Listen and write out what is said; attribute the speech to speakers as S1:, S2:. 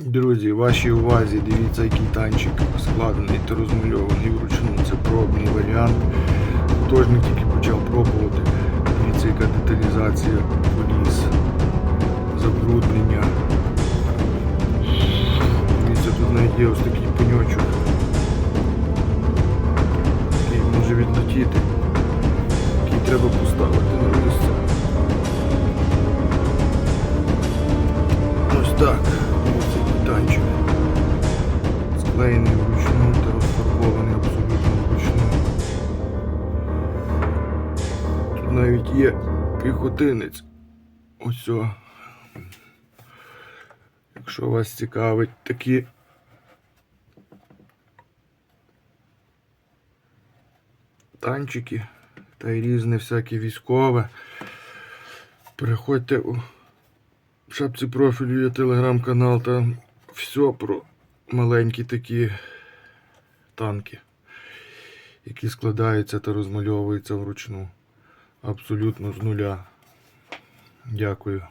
S1: Друзі, вашій увазі, дивіться, який танчик складений та розмальований вручну. Це пробний варіант. Художник тільки почав пробувати. Дивіться, яка деталізація поліс, забруднення. Дивіться, тут навіть є ось такий пеньочок. Який може відлетіти. Який треба поставити на місце. Ось так. Ось. Склеєний вручну та розфарбований абсолютно вручну. Тут навіть є піхотинець. Ось. Якщо вас цікавить такі танчики та й різне всяке військове. Переходьте у шапці профілю є телеграм-канал, там все про маленькі такі танки, які складаються та розмальовуються вручну. Абсолютно з нуля. Дякую.